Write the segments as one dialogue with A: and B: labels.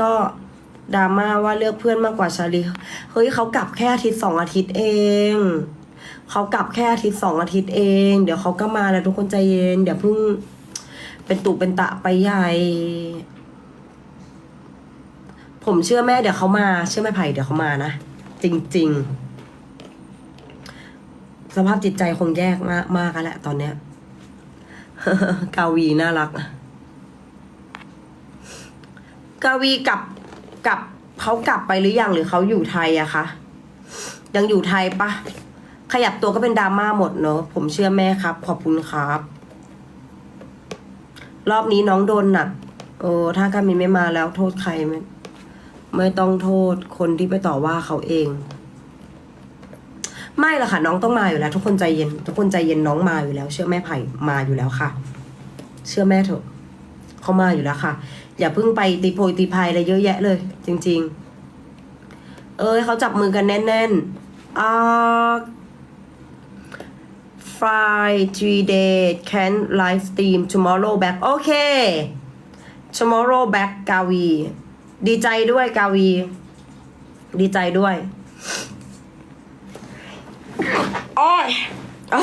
A: ก็ดราม่าว่าเลือกเพื่อนมากกว่าชาลีเฮ้ยเขากลับแค่อาทิตย์สองอาทิตย์เองเขากลับแค่อาทิตย์สองอาทิตย์เอง เดี๋ยวเขาก็มาแล้วทุกคนใจเย็นเดี๋ยวเพิ่งเป็นตุเป็นตะไปใหญ่ ผมเชื่อแม่เดี๋ยวเขามา เชื่อแม่ไผ่เดี๋ยวเขามานะ จริง ๆ สภาพจิตใจคงแยกมากมากแล้วแหละตอนเนี้ยกาวีน่ารัก กวีกลับกลับเขากลับไปหรือยังหรือเขาอยู่ไทยอะคะยังอยู่ไทยปะขยับตัวก็เป็นดราม่าหมดเนอะผมเชื่อแม่ครับ ขอบคุณครับ รอบนี้น้องโดนหนักโอ้ถ้ากามินไม่มาแล้วโทษใครไม่ไม่ต้องโทษคนที่ไปต่อว่าเขาเอง ไม่ละค่ะ น้องต้องมาอยู่แล้ว ทุกคนใจเย็น ทุกคนใจเย็นน้องมาอยู่แล้ว เชื่อแม่ไผ่มาอยู่แล้วค่ะ เชื่อแม่เถอะ เขามาอยู่แล้วค่ะ อย่าเพิ่งไปตีโพยตีพายอะไรเยอะแยะเลย จริง ๆ เอ้ยเขาจับมือกันแน่นๆอ่า Friday three day can live stream tomorrow back โอเค tomorrow back กาวี ดีใจด้วยกาวี ดีใจด้วยโอ้ยอ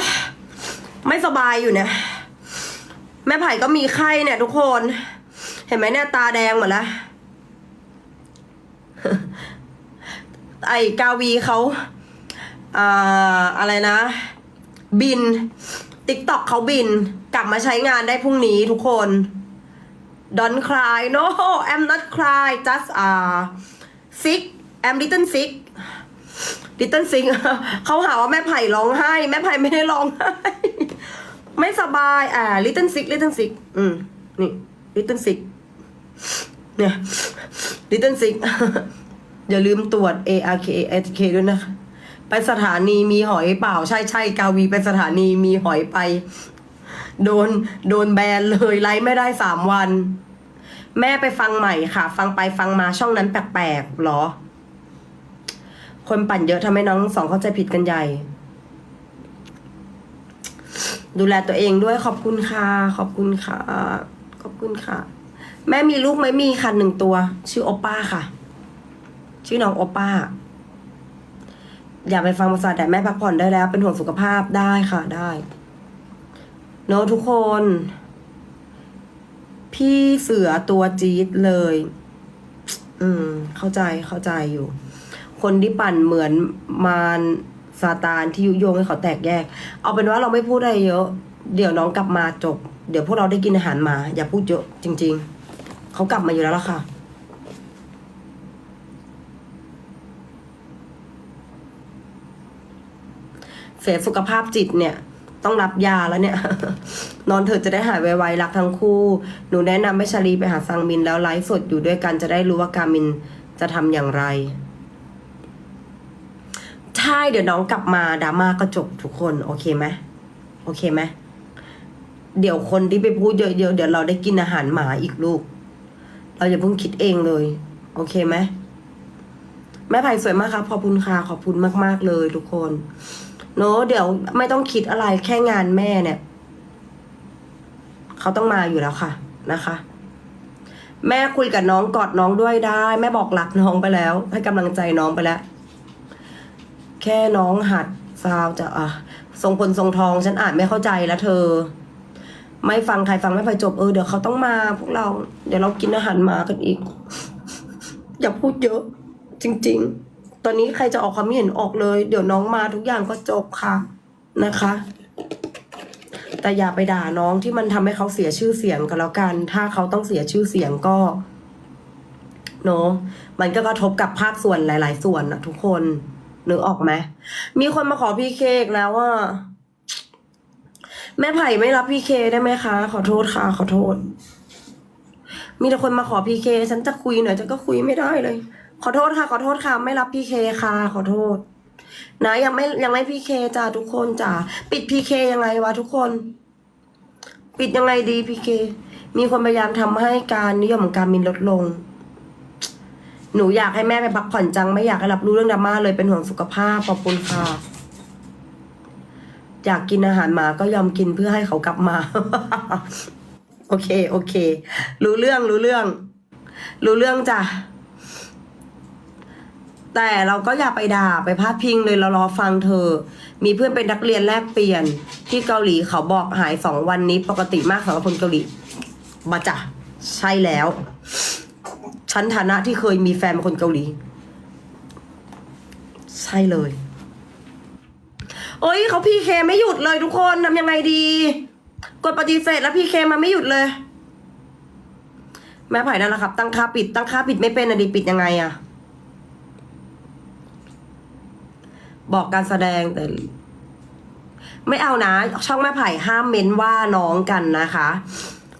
A: ไม่สบายอยู่เนี่ย แม่ไผ่ก็มีไข้เนี่ยทุกคน เห็นไหมเนี่ยตาแดงหมดแล้วไอกาวีเขาอ่าอะไรนะ บินติ๊กต็อกเขาบิน กลับมาใช้งานได้พรุ่งนี้ทุกคน Don't cry no I'm not cry just uh sick I'm little sick little sick เขาหาว่าแม่ไผ่ร้องไห้ แม่ไผ่ไม่ได้ร้องไห้ ไม่สบายอ่า little sick little sick อืม นี่ little sick เนี่ย little sick อย่าลืมตรวจ ARK ATK ด้วยนะคะไปสถานีมีหอยเปล่า ใช่ใช่กาวีไปสถานีมีหอยไป โดนโดนแบนเลยไลฟ์ไม่ได้สามวัน แม่ไปฟังใหม่ค่ะ ฟังไปฟังมาช่องนั้นแปลกๆหรอ คนปั่นเยอะทำให้น้องทั้งสองเข้าใจผิดกันใหญ่ ดูแลตัวเองด้วยขอบคุณค่ะขอบคุณค่ะ ขอบคุณค่ะ แม่มีลูกไหมมีค่ะหนึ่งตัว ชื่อโอป้าค่ะ ชื่อน้องโอป้า อย่าไปฟังภาษาแต่แม่พักผ่อนได้แล้ว เป็นห่วงสุขภาพได้ค่ะได้เนอะทุกคน พี่เสือตัวจี๊ดเลย อืม เข้าใจเข้าใจอยู่ คนที่ปั่นเหมือนมาร ซาตานที่ยุยงให้เขาแตกแยก เอาเป็นว่าเราไม่พูดอะไรเยอะ เดี๋ยวน้องกลับมาจบ เดี๋ยวพวกเราได้กินอาหารมา อย่าพูดเยอะจริง ๆ เขากลับมาอยู่แล้วล่ะค่ะ เสียสุขภาพจิตเนี่ย ต้องรับยาแล้วเนี่ย นอนเถอจะได้หายไวๆรักทั้งคู่ หนูแนะนำให้ชาลีไปหาซังมินแล้วไลฟ์สดอยู่ด้วยกันจะได้รู้ว่าการมินจะทำอย่างไร ช่เดี๋ยวน้องกลับมาดราม่าก็จบทุกคน โอเคไหมโอเคไหมเดี๋ยวคนที่ไปพูดเยอะๆเดี๋ยวเราได้กินอาหารหมาอีกลูก เราอย่าเพิ่งคิดเองเลย โอเคไหมแม่ไผ่สวยมากครับขอบคุณค่ะขอบคุณมากๆเลยทุกคนเนอะเดี๋ยวไม่ต้องคิดอะไรแค่งานแม่เนี่ยเขาต้องมาอยู่แล้วค่ะนะคะ แม่คุยกับน้องกอดน้องด้วยได้ แม่บอกรักน้องไปแล้ว ให้กำลังใจน้องไปแล้ว แค่น้องหัดซาวจะอะทรงพลทรงทองฉันอ่านไม่เข้าใจแล้วเธอ ไม่ฟังใครฟังไม่ไปจบเออเดี๋ยวเขาต้องมาพวกเรา เดี๋ยวเรากินอาหารหมากันอีก อย่าพูดเยอะ จริง ๆ ตอนนี้ใครจะออกความเห็นออกเลย เดี๋ยวน้องมาทุกอย่างก็จบค่ะนะคะ แต่อย่าไปด่าน้องที่มันทำให้เขาเสียชื่อเสียงกันแล้วกัน ถ้าเขาต้องเสียชื่อเสียงก็เนาะมันก็กระทบกับภาคส่วนหลาย ๆ ส่วนนะทุกคน นึกออกไหมมีคนมาขอพี่เคกแล้วว่า แม่ไผ่ไม่รับพี่เคได้ไหมคะ ขอโทษค่ะ ขอโทษ มีแต่คนมาขอพีเคฉันจะคุยหน่อยฉันก็คุยไม่ได้เลย ขอโทษค่ะ ขอโทษค่ะ ไม่รับพีเคค่ะ ขอโทษ นะยังไม่ยังไม่พีเคจ้าทุกคนจ้าปิดพีเคยังไงวะทุกคน ปิดยังไงดีพีเคมีคนพยายามทำให้การนิยมของการมินลดลง หนูอยากให้แม่ไปพักผ่อนจัง ไม่อยากให้รับรู้เรื่องดราม่าเลยเป็นห่วงสุขภาพขอบคุณค่ะ อยากกินอาหารหมาก็ยอมกินเพื่อให้เขากลับมา โอเค โอเค รู้เรื่องรู้เรื่อง รู้เรื่องจ้ะแต่เราก็อย่าไปด่าไปพาดพิงเลยเรารอฟังเธอ มีเพื่อนเป็นนักเรียนแลกเปลี่ยน ที่เกาหลีเขาบอกหายสองวันนี้ปกติมากสำหรับคนเกาหลีมาจ้ะใช่แล้ว ฉันฐานะที่เคยมีแฟนเป็นคนเกาหลี ใช่เลย โอ้ยเขาพีเคไม่หยุดเลยทุกคนทำยังไงดี กดปฏิเสธแล้วพีเคมาไม่หยุดเลย แม่ไผ่นั่นแหละครับ ตั้งค่าปิด ตั้งค่าปิดไม่เป็นอะดีปิดยังไงอะบอกการแสดงแต่ไม่เอานะ ช่องแม่ไผ่ห้ามเม้นว่าน้องกันนะคะ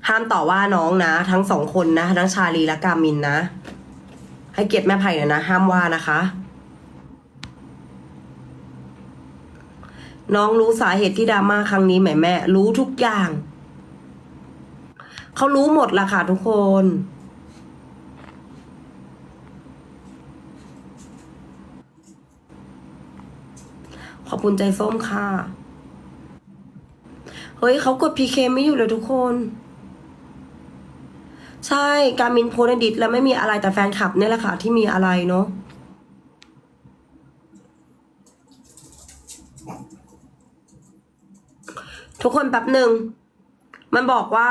A: ห้ามต่อว่าน้องนะ ทั้งสองคนนะ ทั้งชาลีและกามินนะ ให้เกียรติแม่ไผ่หน่อยนะ ห้ามว่านะคะ น้องรู้สาเหตุที่ดราม่าครั้งนี้ไหมแม่ รู้ทุกอย่างเขารู้หมดละค่ะทุกคนขอบคุณใจส้มค่ะ เฮ้ยเขากดพีเคไม่อยู่เลยทุกคน ใช่การมินโพสในดิสแล้วไม่มีอะไรแต่แฟนคลับเนี่ยแหละค่ะที่มีอะไรเนาะทุกคนแป๊บหนึ่ง มันบอกว่า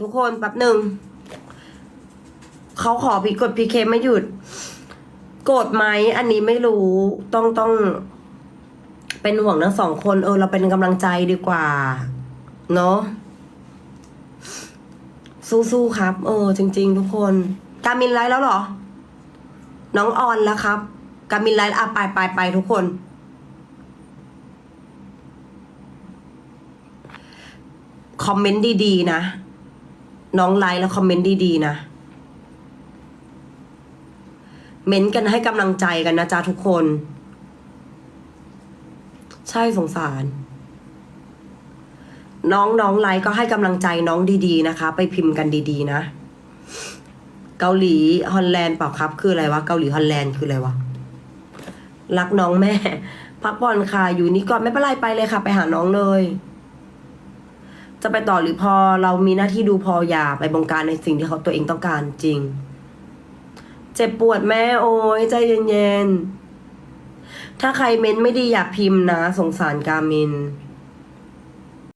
A: ทุกคนแป๊บหนึ่ง เขาขอพีกดพีเคไม่หยุด โกรธไหมอันนี้ไม่รู้ต้องต้อง เป็นห่วงทั้งสองคน เออ เราเป็นกำลังใจดีกว่า เนาะ สู้ๆครับ เออ จริง ๆ ทุกคน กามินไลฟ์แล้วเหรอ น้องออนแล้วครับ กามินไลฟ์อะไปไปไปทุกคนคอมเมนต์ดีๆนะ น้องไลค์แล้วคอมเมนต์ดีๆนะเม้นต์กันให้กำลังใจกันนะจ๊ะทุกคน ใช่สงสาร น้องน้องไลค์ก็ให้กำลังใจน้องดีๆนะคะ ไปพิมพ์กันดีๆนะ เกาหลีฮอลแลนด์เปล่าครับ คืออะไรวะเกาหลีฮอลแลนด์คืออะไรวะรักน้องแม่ พักผ่อนค่ะอยู่นี่ก่อนไม่เป็นไรไปเลยค่ะ ไปหาน้องเลย จะไปต่อหรือพอเรามีหน้าที่ดูพออย่าไปบงการในสิ่งที่เขาตัวเองต้องการจริง เจ็บปวดแม่โอ้ยใจเย็นๆถ้าใครเม้นไม่ดีอย่าพิมพ์นะ สงสารกามิน